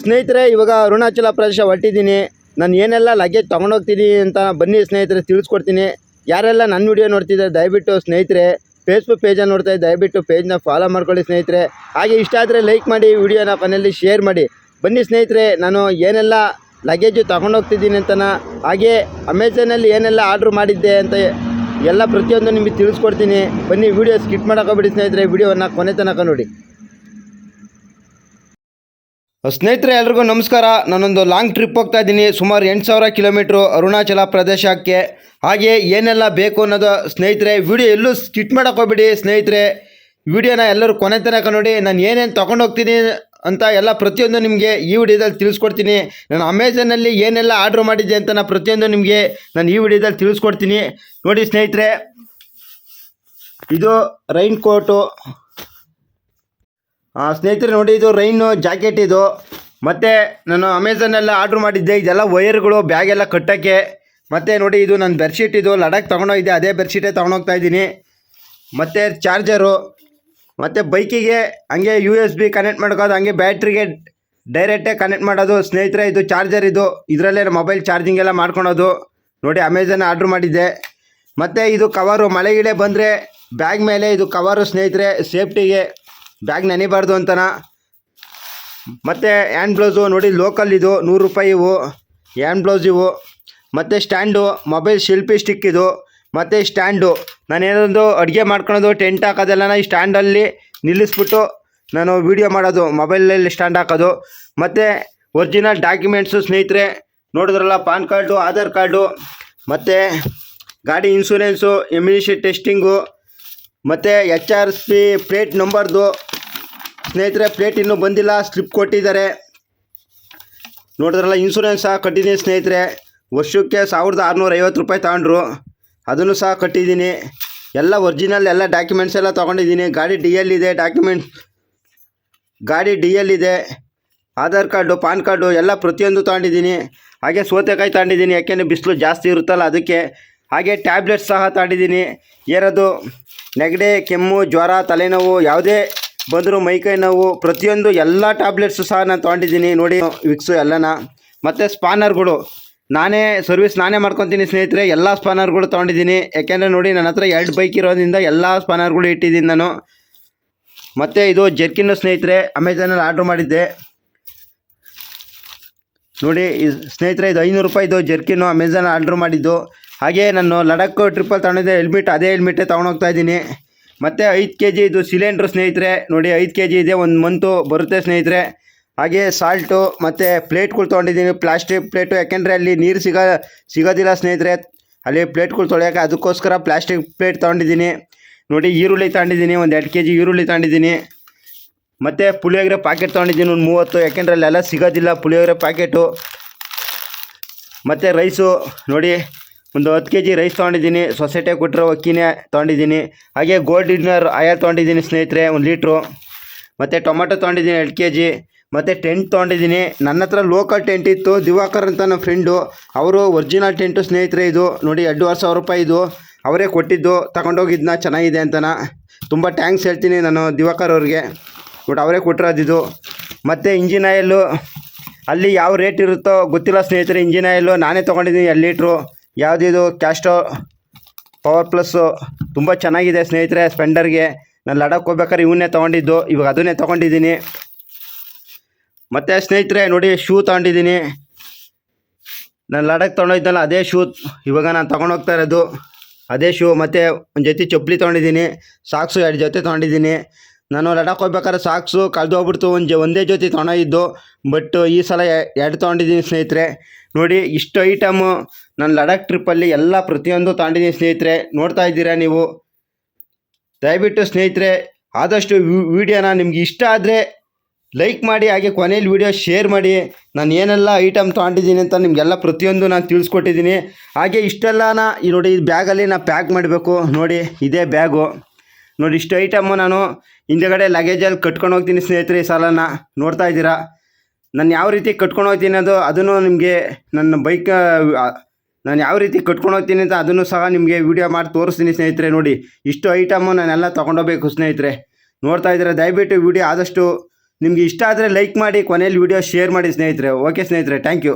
ಸ್ನೇಹಿತರೆ, ಇವಾಗ ಅರುಣಾಚಲ ಪ್ರದೇಶ ಹೊರಟಿದ್ದೀನಿ. ನಾನು ಏನೆಲ್ಲ ಲಗೇಜ್ ತೊಗೊಂಡೋಗ್ತೀನಿ ಅಂತ ಬನ್ನಿ ಸ್ನೇಹಿತರೆ, ತಿಳಿಸ್ಕೊಡ್ತೀನಿ. ಯಾರೆಲ್ಲ ನನ್ನ ವಿಡಿಯೋ ನೋಡ್ತಿದ್ದಾರೆ, ದಯವಿಟ್ಟು ಸ್ನೇಹಿತರೆ ಫೇಸ್ಬುಕ್ ಪೇಜನ್ನು ನೋಡ್ತಾ ದಯವಿಟ್ಟು ಪೇಜ್ನ ಫಾಲೋ ಮಾಡ್ಕೊಳ್ಳಿ ಸ್ನೇಹಿತರೆ. ಹಾಗೆ ಇಷ್ಟ ಆದರೆ ಲೈಕ್ ಮಾಡಿ ವಿಡಿಯೋನ ಕೊನೆಯಲ್ಲಿ ಶೇರ್ ಮಾಡಿ. ಬನ್ನಿ ಸ್ನೇಹಿತರೆ, ನಾನು ಏನೆಲ್ಲ ಲಗೇಜು ತೊಗೊಂಡೋಗ್ತಿದ್ದೀನಿ ಅಂತನ, ಹಾಗೆ ಅಮೆಝಾನಲ್ಲಿ ಏನೆಲ್ಲ ಆರ್ಡ್ರ್ ಮಾಡಿದ್ದೆ ಅಂತ ಎಲ್ಲ ಪ್ರತಿಯೊಂದು ನಿಮಗೆ ತಿಳಿಸ್ಕೊಡ್ತೀನಿ. ಬನ್ನಿ ವಿಡಿಯೋ ಸ್ಕಿಪ್ ಮಾಡೋಕೋಬಿಡಿ ಸ್ನೇಹಿತರೆ ವಿಡಿಯೋವನ್ನು ಕೊನೆ ತನಕ ನೋಡಿ. ಸ್ನೇಹಿತರೆ ಎಲ್ರಿಗೂ ನಮಸ್ಕಾರ. ನಾನೊಂದು ಲಾಂಗ್ ಟ್ರಿಪ್ ಹೋಗ್ತಾ ಇದ್ದೀನಿ. ಸುಮಾರು ಎಂಟು ಸಾವಿರ ಕಿಲೋಮೀಟ್ರು ಅರುಣಾಚಲ ಪ್ರದೇಶಕ್ಕೆ. ಹಾಗೆ ಏನೆಲ್ಲ ಬೇಕು ಅನ್ನೋದು ಸ್ನೇಹಿತರೆ ವಿಡಿಯೋ ಎಲ್ಲೂ ಸ್ಕಿಟ್ ಮಾಡೋಕೆ ಹೋಗ್ಬಿಡಿ ಸ್ನೇಹಿತರೆ. ವಿಡಿಯೋನ ಎಲ್ಲರೂ ಕೊನೆ ತನಕ ನೋಡಿ ನಾನು ಏನೇನು ತೊಗೊಂಡು ಹೋಗ್ತೀನಿ ಅಂತ ಎಲ್ಲ ಪ್ರತಿಯೊಂದು ನಿಮಗೆ ಈ ವಿಡಿಯೋದಲ್ಲಿ ತಿಳಿಸ್ಕೊಡ್ತೀನಿ. ನಾನು ಅಮೆಝಾನಲ್ಲಿ ಏನೆಲ್ಲ ಆರ್ಡ್ರ್ ಮಾಡಿದ್ದೆ ಅಂತ ನಾನು ಪ್ರತಿಯೊಂದು ನಿಮಗೆ ನಾನು ಈ ವಿಡಿಯೋದಲ್ಲಿ ತಿಳಿಸ್ಕೊಡ್ತೀನಿ. ನೋಡಿ ಸ್ನೇಹಿತರೆ ಇದು ರೈನ್ ಕೋಟು ಆ, ಸ್ನೇಹಿತರೆ ನೋಡಿ, ಇದು ರೈನು ಜಾಕೆಟ್ ಇದು. ಮತ್ತು ನಾನು ಅಮೆಝಾನೆಲ್ಲ ಆರ್ಡ್ರ್ ಮಾಡಿದ್ದೆ. ಇದೆಲ್ಲ ವೈರ್ಗಳು, ಬ್ಯಾಗೆಲ್ಲ ಕಟ್ಟೋಕ್ಕೆ. ಮತ್ತು ನೋಡಿ, ಇದು ನನ್ನ ಬೆಡ್ಶೀಟ್ ಇದು. ಲಡಾಖ್ ತೊಗೊಂಡೋಗಿದ್ದೆ ಅದೇ ಬೆಡ್ಶೀಟೇ ತೊಗೊಂಡೋಗ್ತಾ ಇದ್ದೀನಿ. ಮತ್ತು ಚಾರ್ಜರು. ಮತ್ತು ಬೈಕಿಗೆ ಹಂಗೆ ಯು ಎಸ್ ಬಿ ಕನೆಕ್ಟ್ ಮಾಡ್ಕೋದು, ಹಂಗೆ ಬ್ಯಾಟ್ರಿಗೆ ಡೈರೆಕ್ಟೇ ಕನೆಕ್ಟ್ ಮಾಡೋದು. ಸ್ನೇಹಿತರೆ, ಇದು ಚಾರ್ಜರ್ ಇದು. ಇದರಲ್ಲೇ ಮೊಬೈಲ್ ಚಾರ್ಜಿಂಗ್ ಎಲ್ಲ ಮಾಡ್ಕೊಳೋದು. ನೋಡಿ ಅಮೆಝಾನ್ ಆರ್ಡ್ರ್ ಮಾಡಿದ್ದೆ. ಮತ್ತು ಇದು ಕವರು ಮಳೆಗೀಡೆ ಬಂದರೆ ಬ್ಯಾಗ್ ಮೇಲೆ ಇದು ಕವರು ಸ್ನೇಹಿತರೆ ಸೇಫ್ಟಿಗೆ ಬ್ಯಾಗ್ ನೆನಿಬಾರ್ದು ಅಂತನ. ಮತ್ತು ಹ್ಯಾಂಡ್ ಬ್ಲೌಸು ನೋಡಿ ಲೋಕಲ್ ಇದು, ನೂರು ರೂಪಾಯಿ ಇವು. ಹ್ಯಾಂಡ್ ಬ್ಲೌಸ್ ಇವು. ಮತ್ತು ಸ್ಟ್ಯಾಂಡು, ಮೊಬೈಲ್ ಶಿಲ್ಪಿ ಸ್ಟಿಕ್ ಇದು. ಮತ್ತು ಸ್ಟ್ಯಾಂಡು. ನಾನೇನೊಂದು ಅಡುಗೆ ಮಾಡ್ಕೊಳೋದು, ಟೆಂಟ್ ಹಾಕೋದೆಲ್ಲ ಈ ಸ್ಟ್ಯಾಂಡಲ್ಲಿ ನಿಲ್ಲಿಸ್ಬಿಟ್ಟು ನಾನು ವೀಡಿಯೋ ಮಾಡೋದು, ಮೊಬೈಲಲ್ಲಿ ಸ್ಟ್ಯಾಂಡ್ ಹಾಕೋದು. ಮತ್ತು ಒರಿಜಿನಲ್ ಡಾಕ್ಯುಮೆಂಟ್ಸು ಸ್ನೇಹಿತರೆ, ನೋಡಿದ್ರಲ್ಲ ಪಾನ್ ಕಾರ್ಡು, ಆಧಾರ್ ಕಾರ್ಡು. ಮತ್ತು ಗಾಡಿ ಇನ್ಸೂರೆನ್ಸು ಎಮ್ಯುನಿಷಿ ಟೆಸ್ಟಿಂಗು ಮತ್ತು ಎಚ್ ಆರ್ ಪಿ ಪ್ಲೇಟ್ ನಂಬರ್ದು ಸ್ನೇಹಿತರೆ ಪ್ಲೇಟ್ ಇನ್ನೂ ಬಂದಿಲ್ಲ ಸ್ಲಿಪ್ ಕೊಟ್ಟಿದ್ದಾರೆ. ನೋಡಿದ್ರಲ್ಲ ಇನ್ಸೂರೆನ್ಸ್ ಸಹ ಕಟ್ಟಿದ್ದೀನಿ ಸ್ನೇಹಿತರೆ. ವರ್ಷಕ್ಕೆ ಸಾವಿರದ ಆರುನೂರ ಐವತ್ತು ರೂಪಾಯಿ ತಗೊಂಡ್ರು. ಅದನ್ನು ಸಹ ಕಟ್ಟಿದ್ದೀನಿ. ಎಲ್ಲ ಒರಿಜಿನಲ್ ಎಲ್ಲ ಡಾಕ್ಯುಮೆಂಟ್ಸ್ ಎಲ್ಲ ತೊಗೊಂಡಿದ್ದೀನಿ. ಗಾಡಿ ಡಿ ಎಲ್ ಇದೆ ಡಾಕ್ಯುಮೆಂಟ್ ಗಾಡಿ ಡಿ ಎಲ್ ಇದೆ. ಆಧಾರ್ ಕಾರ್ಡು, ಪಾನ್ ಕಾರ್ಡು ಎಲ್ಲ ಪ್ರತಿಯೊಂದು ತಗೊಂಡಿದ್ದೀನಿ. ಹಾಗೆ ಸೋತೆಕಾಯಿ ತಗೊಂಡಿದ್ದೀನಿ. ಯಾಕೆಂದರೆ ಬಿಸಿಲು ಜಾಸ್ತಿ ಇರುತ್ತಲ್ಲ ಅದಕ್ಕೆ. ಹಾಗೆ ಟ್ಯಾಬ್ಲೆಟ್ಸ್ ಸಹ ತಗೊಂಡಿದ್ದೀನಿ. ಏರೋದು ನೆಗಡಿ, ಕೆಮ್ಮು, ಜ್ವರ, ತಲೆನೋವು ಯಾವುದೇ ಬಂದರೂ ಮೈಕೈ ನೋವು, ಪ್ರತಿಯೊಂದು ಎಲ್ಲ ಟ್ಯಾಬ್ಲೆಟ್ಸು ಸಹ ನಾನು ತೊಗೊಂಡಿದ್ದೀನಿ. ನೋಡಿ ವಿಕ್ಸು ಎಲ್ಲನ. ಮತ್ತು ಸ್ಪಾನರ್ಗಳು ನಾನೇ ಸರ್ವಿಸ್ ನಾನೇ ಮಾಡ್ಕೊತೀನಿ ಸ್ನೇಹಿತರೆ, ಎಲ್ಲ ಸ್ಪಾನರ್ಗಳು ತೊಗೊಂಡಿದ್ದೀನಿ. ಯಾಕೆಂದರೆ ನೋಡಿ, ನನ್ನ ಹತ್ರ ಎರಡು ಬೈಕ್ ಇರೋದ್ರಿಂದ ಎಲ್ಲ ಸ್ಪಾನರ್ಗಳು ಇಟ್ಟಿದ್ದೀನಿ ನಾನು. ಮತ್ತು ಇದು ಜರ್ಕಿನ್ನು ಸ್ನೇಹಿತರೆ ಅಮೆಝಾನಲ್ಲಿ ಆರ್ಡ್ರ್ ಮಾಡಿದ್ದೆ. ನೋಡಿ ಸ್ನೇಹಿತರೆ, ಇದು ಐನೂರು ರೂಪಾಯಿದು ಜರ್ಕಿನ್ನು ಅಮೆಝಾನ್ ಆರ್ಡ್ರ್ ಮಾಡಿದ್ದು. ಹಾಗೆ ನಾನು ಲಡಾಖ್ ಟ್ರಿಪ್ಪಲ್ಲಿ ತೊಗೊಂಡಿದ್ದೆ ಹೆಲ್ಮೆಟ್ ಅದೇ ಹೆಲ್ಮೆಟೇ ತೊಗೊಂಡೋಗ್ತಾ ಇದ್ದೀನಿ. ಮತ್ತು ಐದು ಕೆ ಜಿ ಇದು ಸಿಲಿಂಡ್ರ್ ಸ್ನೇಹಿತರೆ, ನೋಡಿ ಐದು ಕೆ ಜಿ ಇದೆ, ಒಂದು ಮಂತು ಬರುತ್ತೆ ಸ್ನೇಹಿತರೆ. ಹಾಗೆ ಸಾಲ್ಟು ಮತ್ತು ಪ್ಲೇಟ್ಗಳು ತೊಗೊಂಡಿದ್ದೀನಿ. ಪ್ಲಾಸ್ಟಿಕ್ ಪ್ಲೇಟು ಯಾಕೆಂದರೆ ಅಲ್ಲಿ ನೀರು ಸಿಗ, ಸಿಗೋದಿಲ್ಲ ಸ್ನೇಹಿತರೆ. ಅಲ್ಲಿ ಪ್ಲೇಟ್ಗಳು ತೊಳೆಯೋಕೆ ಅದಕ್ಕೋಸ್ಕರ ಪ್ಲಾಸ್ಟಿಕ್ ಪ್ಲೇಟ್ ತೊಗೊಂಡಿದ್ದೀನಿ. ನೋಡಿ ಈರುಳ್ಳಿ ತಗೊಂಡಿದ್ದೀನಿ, ಒಂದು ಎರಡು ಕೆ ಜಿ ಈರುಳ್ಳಿ ತಗೊಂಡಿದ್ದೀನಿ. ಮತ್ತು ಪುಳಿಯೋಗರೆ ಪ್ಯಾಕೆಟ್ ತೊಗೊಂಡಿದ್ದೀನಿ, ಒಂದು ಮೂವತ್ತು. ಯಾಕೆಂದರೆ ಅಲ್ಲೆಲ್ಲ ಸಿಗೋದಿಲ್ಲ ಪುಳಿಯೋಗರೆ ಪ್ಯಾಕೆಟು ಮತ್ತು ರೈಸು ನೋಡಿ ಒಂದು ಹತ್ತು ಕೆ ಜಿ ರೈಸ್ ತೊಗೊಂಡಿದ್ದೀನಿ, ಸೊಸೈಟಿ ಕೊಟ್ಟಿರೋ ಅಕ್ಕಿನೇ ತೊಗೊಂಡಿದ್ದೀನಿ, ಹಾಗೆ ಗೋಲ್ಡ್ ಡಿನ್ನರ್ ಆಯಲ್ ತೊಗೊಂಡಿದ್ದೀನಿ ಸ್ನೇಹಿತರೆ, ಒಂದು ಲೀಟ್ರು. ಮತ್ತು ಟೊಮೆಟೊ ತೊಗೊಂಡಿದ್ದೀನಿ ಎರಡು ಕೆ ಜಿ ಮತ್ತು ಟೆಂಟ್ ತೊಗೊಂಡಿದ್ದೀನಿ. ನನ್ನ ಹತ್ರ ಲೋಕಲ್ ಟೆಂಟ್ ಇತ್ತು, ದಿವಾಕರ್ ಅಂತ ನನ್ನ ಫ್ರೆಂಡು ಅವರು ಒರಿಜಿನಲ್ ಟೆಂಟು ಸ್ನೇಹಿತರೆ ಇದು. ನೋಡಿ ಎರಡೂವರೆ ಸಾವಿರ ರೂಪಾಯಿ ಇದು. ಅವರೇ ಕೊಟ್ಟಿದ್ದು ತಗೊಂಡೋಗಿದ್ದನ್ನ ಚೆನ್ನಾಗಿದೆ ಅಂತನ ತುಂಬ ಟ್ಯಾಂಕ್ಸ್ ಹೇಳ್ತೀನಿ ನಾನು ದಿವಾಕರ್ ಅವ್ರಿಗೆ. ಬಟ್ ಅವರೇ ಕೊಟ್ಟಿರೋದಿದು ಮತ್ತು ಇಂಜಿನ್ ಆಯಲ್ಲು ಅಲ್ಲಿ ಯಾವ ರೇಟ್ ಇರುತ್ತೋ ಗೊತ್ತಿಲ್ಲ ಸ್ನೇಹಿತರೆ, ಇಂಜಿನ್ ಆಯಲ್ಲು ನಾನೇ ತೊಗೊಂಡಿದ್ದೀನಿ ಎರಡು ಲೀಟ್ರು. ಯಾವುದಿದು ಕ್ಯಾಸ್ಟೋ ಪವರ್ ಪ್ಲಸ್ಸು ತುಂಬ ಚೆನ್ನಾಗಿದೆ ಸ್ನೇಹಿತರೆ ಸ್ಪೆಂಡರ್ಗೆ ನಾನು ಲಡಾಕ್ ಹೋಗ್ಬೇಕಾದ್ರೆ ಇವನ್ನೇ ತೊಗೊಂಡಿದ್ದು. ಇವಾಗ ಅದನ್ನೇ ತೊಗೊಂಡಿದ್ದೀನಿ. ಮತ್ತು ಸ್ನೇಹಿತರೆ, ನೋಡಿ ಶೂ ತೊಗೊಂಡಿದ್ದೀನಿ. ನಾನು ಲಡಾಖ್ ತೊಗೊಂಡೋಯ್ತಲ್ಲ ಅದೇ ಶೂ ಇವಾಗ ನಾನು ತೊಗೊಂಡೋಗ್ತಾ ಇರೋದು. ಅದೇ ಶೂ ಮತ್ತು ಒಂದು ಜೊತೆ ಚಪ್ಪಲಿ ತೊಗೊಂಡಿದ್ದೀನಿ. ಸಾಕ್ಸು ಎರಡು ಜೊತೆ ತೊಗೊಂಡಿದ್ದೀನಿ. ನಾನು ಲಡಾಖ್ ಹೋಗ್ಬೇಕಾದ್ರೆ ಸಾಕ್ಸು, ಕಳೆದು ಹೋಗ್ಬಿಡ್ತು ಒಂದು ಒಂದೇ ಜೊತೆ ತೊಗೊಂಡೋಗಿದ್ದು ಬಟ್ ಈ ಸಲ ಎರಡು ತೊಗೊಂಡಿದ್ದೀನಿ ಸ್ನೇಹಿತರೆ. ನೋಡಿ, ಇಷ್ಟು ಐಟಮು ನಾನು ಲಡಾಖ್ ಟ್ರಿಪ್ಪಲ್ಲಿ ಎಲ್ಲ ಪ್ರತಿಯೊಂದು ತೊಗೊಂಡಿದ್ದೀನಿ ಸ್ನೇಹಿತರೆ. ನೋಡ್ತಾ ಇದ್ದೀರಾ ನೀವು? ದಯವಿಟ್ಟು ಸ್ನೇಹಿತರೆ, ಆದಷ್ಟು ವಿಡಿಯೋನ ನಿಮ್ಗೆ ಇಷ್ಟ ಆದರೆ ಲೈಕ್ ಮಾಡಿ, ಹಾಗೆ ಕೊನೆಯಲ್ಲಿ ವಿಡಿಯೋ ಶೇರ್ ಮಾಡಿ. ನಾನು ಏನೆಲ್ಲ ಐಟಮ್ ತೊಗೊಂಡಿದ್ದೀನಿ ಅಂತ ನಿಮಗೆಲ್ಲ ಪ್ರತಿಯೊಂದು ನಾನು ತಿಳಿಸ್ಕೊಟ್ಟಿದ್ದೀನಿ. ಹಾಗೆ ಇಷ್ಟೆಲ್ಲನ ಈ ನೋಡಿ, ಈ ಬ್ಯಾಗಲ್ಲಿ ನಾನು ಪ್ಯಾಕ್ ಮಾಡಬೇಕು. ನೋಡಿ, ಇದೇ ಬ್ಯಾಗು ನೋಡಿ ಇಷ್ಟು ಐಟಮ್ಮು ನಾನು ಹಿಂದೆಗಡೆ ಲಗೇಜಲ್ಲಿ ಕಟ್ಕೊಂಡು ಹೋಗ್ತೀನಿ ಸ್ನೇಹಿತರೆ ಈ ಸಲನ. ನೋಡ್ತಾ ಇದ್ದೀರಾ? ನಾನು ಯಾವ ರೀತಿ ಕಟ್ಕೊಂಡು ಹೋಗ್ತೀನಿ ಅದು, ಅದನ್ನು ನಿಮಗೆ ನನ್ನ ಬೈಕ್ ನಾನು ಯಾವ ರೀತಿ ಕಟ್ಕೊಂಡು ಹೋಗ್ತೀನಿ ಅಂತ ಅದನ್ನು ಸಹ ನಿಮಗೆ ವಿಡಿಯೋ ಮಾಡಿ ತೋರಿಸ್ತೀನಿ ಸ್ನೇಹಿತರೆ. ನೋಡಿ, ಇಷ್ಟು ಐಟಮು ನಾನೆಲ್ಲ ತೊಗೊಂಡೋಗ್ಬೇಕು ಸ್ನೇಹಿತರೆ. ನೋಡ್ತಾ ಇದ್ದೀರಾ? ದಯವಿಟ್ಟು ವಿಡಿಯೋ ಆದಷ್ಟು ನಿಮಗೆ ಇಷ್ಟ ಆದರೆ ಲೈಕ್ ಮಾಡಿ, ಕೊನೆಯಲ್ಲಿ ವಿಡಿಯೋ ಶೇರ್ ಮಾಡಿ ಸ್ನೇಹಿತರೆ. ಓಕೆ ಸ್ನೇಹಿತರೆ ಥ್ಯಾಂಕ್ ಯು